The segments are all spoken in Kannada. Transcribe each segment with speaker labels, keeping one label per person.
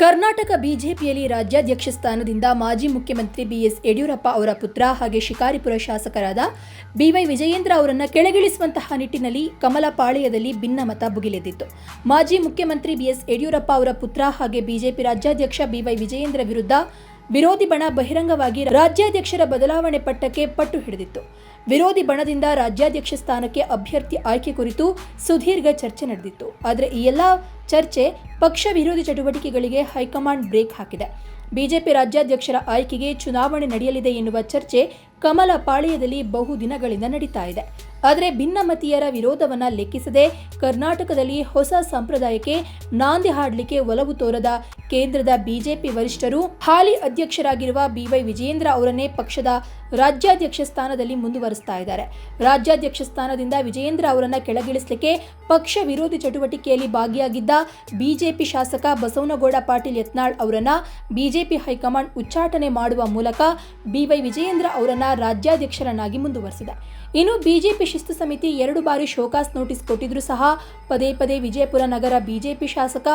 Speaker 1: ಕರ್ನಾಟಕ ಬಿಜೆಪಿಯಲ್ಲಿ ರಾಜ್ಯಾಧ್ಯಕ್ಷ ಸ್ಥಾನದಿಂದ ಮಾಜಿ ಮುಖ್ಯಮಂತ್ರಿ ಬಿಎಸ್ ಯಡಿಯೂರಪ್ಪ ಅವರ ಪುತ್ರ ಹಾಗೆ ಶಿಕಾರಿಪುರ ಶಾಸಕರಾದ ಬಿವೈ ವಿಜಯೇಂದ್ರ ಅವರನ್ನು ಕೆಳಗಿಳಿಸುವಂತಹ ನಿಟ್ಟಿನಲ್ಲಿ ಕಮಲ ಪಾಳ್ಯದಲ್ಲಿ ಭಿನ್ನಮತ ಭುಗಿಲೆದ್ದಿತ್ತು. ಮಾಜಿ ಮುಖ್ಯಮಂತ್ರಿ ಬಿಎಸ್ ಯಡಿಯೂರಪ್ಪ ಅವರ ಪುತ್ರ ಹಾಗೆ ಬಿಜೆಪಿ ರಾಜ್ಯಾಧ್ಯಕ್ಷ ಬಿವೈ ವಿಜಯೇಂದ್ರ ವಿರುದ್ಧ ವಿರೋಧಿ ಬಣ ಬಹಿರಂಗವಾಗಿ ರಾಜ್ಯಾಧ್ಯಕ್ಷರ ಬದಲಾವಣೆ ಪಟ್ಟಕ್ಕೆ ಪಟ್ಟು ಹಿಡಿದಿತ್ತು. ವಿರೋಧಿ ಬಣದಿಂದ ರಾಜ್ಯಾಧ್ಯಕ್ಷ ಸ್ಥಾನಕ್ಕೆ ಅಭ್ಯರ್ಥಿ ಆಯ್ಕೆ ಕುರಿತು ಸುದೀರ್ಘ ಚರ್ಚೆ ನಡೆದಿತ್ತು. ಆದರೆ ಈ ಎಲ್ಲ ಚರ್ಚೆ ಪಕ್ಷ ವಿರೋಧಿ ಚಟುವಟಿಕೆಗಳಿಗೆ ಹೈಕಮಾಂಡ್ ಬ್ರೇಕ್ ಹಾಕಿದೆ. ಬಿಜೆಪಿ ರಾಜ್ಯಾಧ್ಯಕ್ಷರ ಆಯ್ಕೆಗೆ ಚುನಾವಣೆ ನಡೆಯಲಿದೆ ಎನ್ನುವ ಚರ್ಚೆ ಕಮಲ ಪಾಳ್ಯದಲ್ಲಿ ಬಹು ದಿನಗಳಿಂದ ನಡೀತಾ ಇದೆ. ಆದರೆ ಭಿನ್ನಮತೀಯರ ವಿರೋಧವನ್ನ ಲೆಕ್ಕಿಸದೆ ಕರ್ನಾಟಕದಲ್ಲಿ ಹೊಸ ಸಂಪ್ರದಾಯಕ್ಕೆ ನಾಂದಿ ಹಾಡಲಿಕ್ಕೆ ಒಲವು ತೋರದ ಕೇಂದ್ರದ ಬಿಜೆಪಿ ವರಿಷ್ಠರು, ಹಾಲಿ ಅಧ್ಯಕ್ಷರಾಗಿರುವ ಬಿವೈ ವಿಜಯೇಂದ್ರ ಅವರನ್ನೇ ಪಕ್ಷದ ರಾಜ್ಯಾಧ್ಯಕ್ಷ ಸ್ಥಾನದಲ್ಲಿ ಮುಂದುವರಿಸ್ತಾ ಇದ್ದಾರೆ. ರಾಜ್ಯಾಧ್ಯಕ್ಷ ಸ್ಥಾನದಿಂದ ವಿಜಯೇಂದ್ರ ಅವರನ್ನ ಕೆಳಗಿಳಿಸಲಿಕ್ಕೆ ಪಕ್ಷ ವಿರೋಧಿ ಚಟುವಟಿಕೆಯಲ್ಲಿ ಭಾಗಿಯಾಗಿದ್ದ ಬಿಜೆಪಿ ಶಾಸಕ ಬಸವನಗೌಡ ಪಾಟೀಲ್ ಯತ್ನಾಳ್ ಅವರನ್ನ ಬಿಜೆಪಿ ಹೈಕಮಾಂಡ್ ಉಚ್ಚಾಟನೆ ಮಾಡುವ ಮೂಲಕ ಬಿವೈ ವಿಜಯೇಂದ್ರ ಅವರನ್ನ ರಾಜ್ಯಾಧ್ಯಕ್ಷರನ್ನಾಗಿ ಮುಂದುವರೆಸಿದೆ. ಇನ್ನು ಬಿಜೆಪಿ ಶಿಸ್ತು ಸಮಿತಿ ಎರಡು ಬಾರಿ ಶೋಕಾಸ್ ನೋಟಿಸ್ ಕೊಟ್ಟಿದ್ರೂ ಸಹ ಪದೇ ಪದೇ ವಿಜಯಪುರ ನಗರ ಬಿಜೆಪಿ ಶಾಸಕ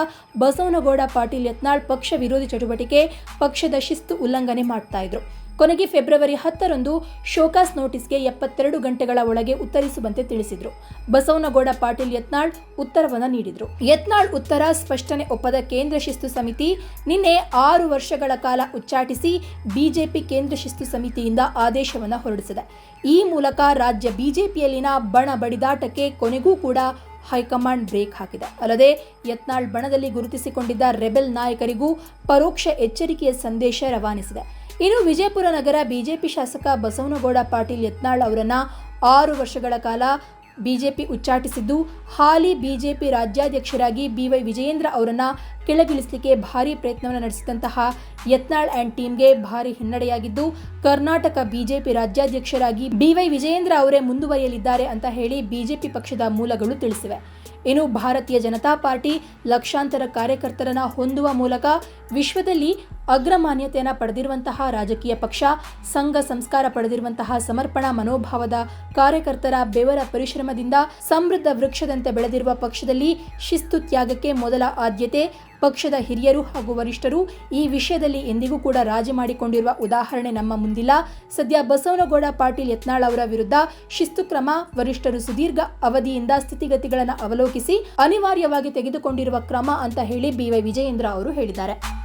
Speaker 1: ಬಸವನಗೌಡ ಪಾಟೀಲ್ ಯತ್ನಾಳ್ ಪಕ್ಷ ವಿರೋಧಿ ಚಟುವಟಿಕೆ, ಪಕ್ಷದ ಶಿಸ್ತು ಉಲ್ಲಂಘನೆ ಮಾಡ್ತಾ ಇದ್ರು. ಕೊನೆಗೆ ಫೆಬ್ರವರಿ ಹತ್ತರಂದು ಶೋಕಾಸ್ ನೋಟಿಸ್ಗೆ ಎಪ್ಪತ್ತೆರಡು ಗಂಟೆಗಳ ಒಳಗೆ ಉತ್ತರಿಸುವಂತೆ ತಿಳಿಸಿದರು. ಬಸವನಗೌಡ ಪಾಟೀಲ್ ಯತ್ನಾಳ್ ಉತ್ತರವನ್ನು ನೀಡಿದರು. ಯತ್ನಾಳ್ ಉತ್ತರ ಸ್ಪಷ್ಟನೆ ಒಪ್ಪದ ಕೇಂದ್ರ ಶಿಸ್ತು ಸಮಿತಿ ನಿನ್ನೆ ಆರು ವರ್ಷಗಳ ಕಾಲ ಉಚ್ಚಾಟಿಸಿ ಬಿಜೆಪಿ ಕೇಂದ್ರ ಶಿಸ್ತು ಸಮಿತಿಯಿಂದ ಆದೇಶವನ್ನು ಹೊರಡಿಸಿದೆ. ಈ ಮೂಲಕ ರಾಜ್ಯ ಬಿಜೆಪಿಯಲ್ಲಿನ ಬಣ ಬಡಿದಾಟಕ್ಕೆ ಕೊನೆಗೂ ಕೂಡ ಹೈಕಮಾಂಡ್ ಬ್ರೇಕ್ ಹಾಕಿದೆ. ಅಲ್ಲದೆ ಯತ್ನಾಳ್ ಬಣದಲ್ಲಿ ಗುರುತಿಸಿಕೊಂಡಿದ್ದ ರೆಬೆಲ್ ನಾಯಕರಿಗೂ ಪರೋಕ್ಷ ಎಚ್ಚರಿಕೆಯ ಸಂದೇಶ ರವಾನಿಸಿದೆ. ಇನ್ನು ವಿಜಯಪುರ ನಗರ ಬಿಜೆಪಿ ಶಾಸಕ ಬಸವನಗೌಡ ಪಾಟೀಲ್ ಯತ್ನಾಳ್ ಅವರನ್ನು ಆರು ವರ್ಷಗಳ ಕಾಲ ಬಿಜೆಪಿ ಉಚ್ಚಾಟಿಸಿದ್ದು, ಹಾಲಿ ಬಿಜೆಪಿ ರಾಜ್ಯಾಧ್ಯಕ್ಷರಾಗಿ ಬಿವೈ ವಿಜಯೇಂದ್ರ ಅವರನ್ನು ಕೆಳಗಿಳಿಸಲಿಕ್ಕೆ ಭಾರಿ ಪ್ರಯತ್ನವನ್ನು ನಡೆಸಿದಂತಹ ಯತ್ನಾಳ್ ಆ್ಯಂಡ್ ಟೀಮ್ಗೆ ಭಾರಿ ಹಿನ್ನಡೆಯಾಗಿದ್ದು, ಕರ್ನಾಟಕ ಬಿಜೆಪಿ ರಾಜ್ಯಾಧ್ಯಕ್ಷರಾಗಿ ಬಿವೈ ವಿಜಯೇಂದ್ರ ಅವರೇ ಮುಂದುವರಿಯಲಿದ್ದಾರೆ ಅಂತ ಹೇಳಿ ಬಿಜೆಪಿ ಪಕ್ಷದ ಮೂಲಗಳು ತಿಳಿಸಿವೆ. ಇನ್ನು ಭಾರತೀಯ ಜನತಾ ಪಾರ್ಟಿ ಲಕ್ಷಾಂತರ ಕಾರ್ಯಕರ್ತರನ್ನ ಹೊಂದುವ ಮೂಲಕ ವಿಶ್ವದಲ್ಲಿ ಅಗ್ರಮಾನ್ಯತೆಯನ್ನು ಪಡೆದಿರುವಂತಹ ರಾಜಕೀಯ ಪಕ್ಷ, ಸಂಘ ಸಂಸ್ಕಾರ ಪಡೆದಿರುವಂತಹ ಸಮರ್ಪಣಾ ಮನೋಭಾವದ ಕಾರ್ಯಕರ್ತರ ಬೆವರ ಪರಿಶ್ರಮದಿಂದ ಸಮೃದ್ಧ ವೃಕ್ಷದಂತೆ ಬೆಳೆದಿರುವ ಪಕ್ಷದಲ್ಲಿ ಶಿಸ್ತು ತ್ಯಾಗಕ್ಕೆ ಮೊದಲ ಆದ್ಯತೆ ಪಕ್ಷದ ಹಿರಿಯರು ಹಾಗೂ ವರಿಷ್ಠರು. ಈ ವಿಷಯದಲ್ಲಿ ಎಂದಿಗೂ ಕೂಡ ರಾಜಿ ಮಾಡಿಕೊಂಡಿರುವ ಉದಾಹರಣೆ ನಮ್ಮ ಮುಂದಿಲ್ಲ. ಸದ್ಯ ಬಸವನಗೌಡ, ಪಾಟೀಲ್ ಯತ್ನಾಳ್ ಅವರ ವಿರುದ್ಧ ಶಿಸ್ತು ಕ್ರಮ ವರಿಷ್ಠರು ಸುದೀರ್ಘ ಅವಧಿಯಿಂದ ಸ್ಥಿತಿಗತಿಗಳನ್ನು ಅವಲೋಕಿಸಿ ಅನಿವಾರ್ಯವಾಗಿ ತೆಗೆದುಕೊಂಡಿರುವ ಕ್ರಮ ಅಂತ ಹೇಳಿ ಬಿವೈ ವಿಜಯೇಂದ್ರ ಅವರು ಹೇಳಿದ್ದಾರೆ.